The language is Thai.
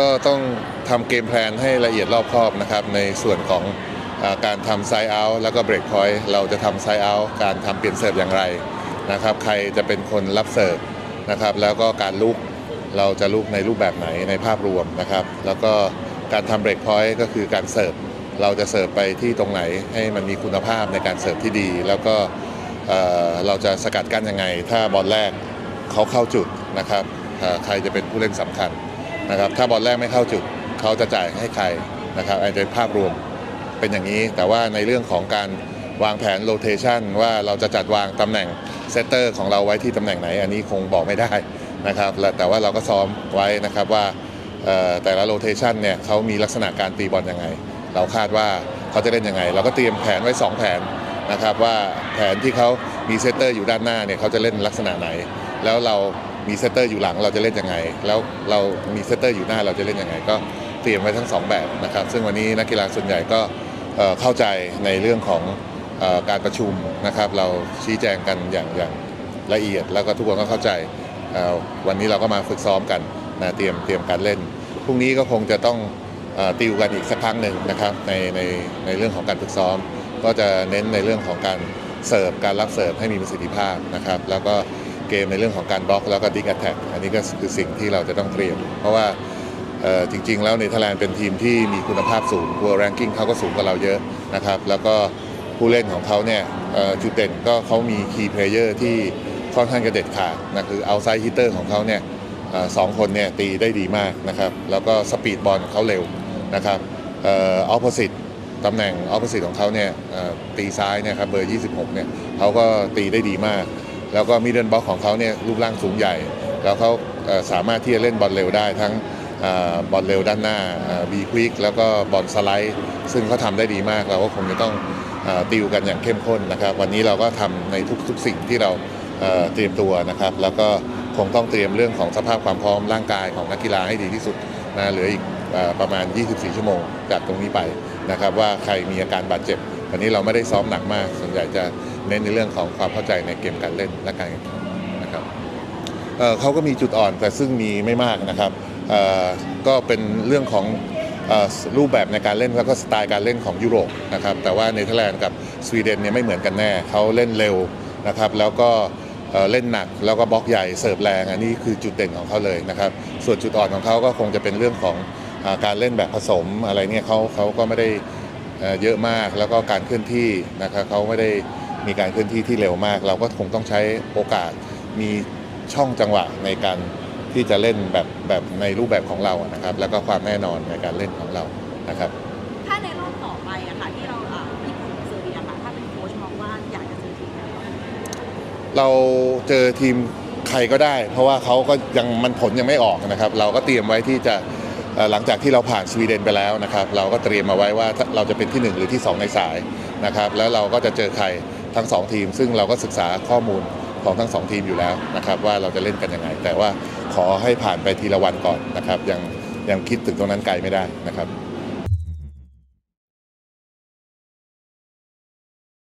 ก็ต้องทำเกมแพลนให้ละเอียดรอบคอบนะครับในส่วนของอาการทำไซ d ์เอาท์แล้วก็เบรกพอยต์เราจะทำไซ d ์เอาท์การทำเปลี่ยนเสิร์ฟอย่างไรนะครับใครจะเป็นคนรับเสิร์ฟนะครับแล้วก็การลุกเราจะลุกในรูปแบบไหนในภาพรวมนะครับแล้วก็การทำเบรกพอยต์ก็คือการเสิร์ฟเราจะเสิร์ฟไปที่ตรงไหนให้มันมีคุณภาพในการเสิร์ฟที่ดี แล้วก็เอ่อเราจะสกัดกั้นยังไง ถ้าบอลแรกเขาเข้าจุดนะครับอ่าใครจะเป็นผู้เล่นสำคัญ นะครับถ้าบอลแรกไม่เข้าจุดเขาจะจ่ายให้ใครนะครับอันเป็นภาพรวมเป็นอย่างนี้ แต่ว่าในเรื่องของการวางแผนโรเ t ชันว่าเราจะจัดวางตำแหน่งเซตเตอร์ของเราไว้ที่ตำแหน่งไหน อันนี้คงบอกไม่ได้นะครับและแต่ว่าเราก็ซ้อมไว้นะครับว่าแต่ละโรเ t ชันเนี่ยเขามีลักษณะการตีบอลยังไง เราคาดว่าเขาจะเล่นยังไง เราก็เตรียมแผนไว้ 2 แผนนะครับว่าแผนที่เขามีเซตเตอร์อยู่ด้านหน้าเนี่ยเขาจะเล่นลักษณะไหน แล้วเรา มีเซตเตอร์อยู่หลังเราจะเล่นยังไง แล้วเรามีเซตเตอร์อยู่หน้าเราจะเล่นยังไง ก็เตรียมไว้ทั้งสองแบบนะครับ ซึ่งวันนี้นักกีฬาส่วนใหญ่ก็เข้าใจในเรื่องของออการประชุมนะครับ เราชี้แจงกันอย่างอย่างละเอียด แล้วก็ทุกคนก็เข้าใจ วันนี้เราก็มาฝึกซ้อมกันนะเตรียมเตรียมการเล่นพรุ่งนี้ก็คงจะต้องอติวกันอีกสักครั้งหนึ่งนะครับในในในเรื่องของการฝึกซ้อม ก็จะเน้นในเรื่องของการเสิร์ฟการรับเสิร์ฟให้มีประสิทธิภาพนะครับ แล้วก็ กมในเรื่องของการบล็อกแล้วก็ดิกแอตแทกอันนี้ก็คือสิ่งที่เราจะต้องเตรียม เพราะว่าจริง ๆ แล้วเนเธอร์แลนด์เป็นทีมที่มีคุณภาพสูงตัวแรงกิ้งเขาก็สูงกว่าเราเยอะนะครับ แล้วก็ผู้เล่นของเขาเนี่ยจุดเด่นก็เขามีคีย์เพลเยอร์ที่ค่อนข้างจะเด็ดขาดนะคือเอาไซด์ฮิตเตอร์ของเขาเนี่ยสองคนเนี่ยตีได้ดีมากนะครับ แล้วก็สปีดบอลเขาเร็วนะครับออ opposite ตำแหน่งออ p o s i t e ของเขาเนี่ยตีซ้ายเนี่ยครับเบอร์ 26เนี่ยเขาก็ตีได้ดีมาก แล้วก็มิดเดิลบล็อกของเขาเนี่ยรูปร่างสูงใหญ่ แล้วเขาสามารถที่จะเล่นบอลเร็วได้ทั้งบอลเร็วด้านหน้าบีควิกแล้วก็บอลสไลด์ ซึ่งเขาทำได้ดีมากเราก็คงจะต้องอติวกันอย่างเข้มข้นนะครับ วันนี้เราก็ทำในทุกๆสิ่งที่เราเตรียมตัวนะครับ แล้วก็คงต้องเตรียมเรื่องของสภาพความพร้อมร่างกายของนักกีฬาให้ดีที่สุดนะเหลืออีกอประมาณ 24 ชั่วโมงจากตรงนี้ไปนะครับ ว่าใครมีอาการบาดเจ็บ วันนี้เราไม่ได้ซ้อมหนักมาก ส่วนใหญ่จะ เน้นในเรื่องของความเข้าใจในเกมการเล่นและการแข่งขันนะครับเเขาก็มีจุดอ่อนแต่ซึ่งมีไม่มากนะครับก็เป็นเรื่องของอรูปแบบในการเล่นแล้วก็สไตล์การเล่นของยุโรปนะครับแต่ว่าเนเธอร์แลนด์กับสวีเดนเนี่ยไม่เหมือนกันแน่เขาเล่นเร็วนะครับแล้วก็เล่นหนักแล้วก็บล็อกใหญ่เสิร์ฟแรงอันนี้คือจุดเด่นของเขาเลยนะครับส่วนจุดอ่อนของเขาก็คงจะเป็นเรื่องของอการเล่นแบบผสมอะไรเนี่ยเขาเขาก็ไม่ได้เยอะมากแล้วก็การเคลื่อนที่นะครับเขาไม่ได้ มีการเคลื่อนที่ที่เร็วมาก เราก็คงต้องใช้โอกาสมีช่องจังหวะในการที่จะเล่นแบบแบบในรูปแบบของเราอะนะครับ แล้วก็ความแน่นอนในการเล่นของเรานะครับ ถ้าในรอบต่อไปอะค่ะที่เราอ่าญี่ปุ่นกับเซอร์เบียค่ะถ้าเป็นโค้ชมองว่าอยากจะเจอทีมไหนบ้างเราเจอทีมใครก็ได้ เพราะว่าเขาก็ยังมันผลยังไม่ออกนะครับ เราก็เตรียมไว้ที่จะเอ่อหลังจากที่เราผ่านสวีเดนไปแล้วนะครับ เราก็เตรียมมาไว้ว่าเราจะเป็นที่ 1 หรือที่ 2 ในสายนะครับ แล้วเราก็จะเจอใคร ทั้ง 2 ทีม ซึ่งเราก็ศึกษาข้อมูลของทั้ง 2 ทีมอยู่แล้วนะครับว่าเราจะเล่นกันยังไง แต่ว่าขอให้ผ่านไปทีละวันก่อนนะครับยังยังคิดถึงตรงนั้นไกลไม่ได้นะครับ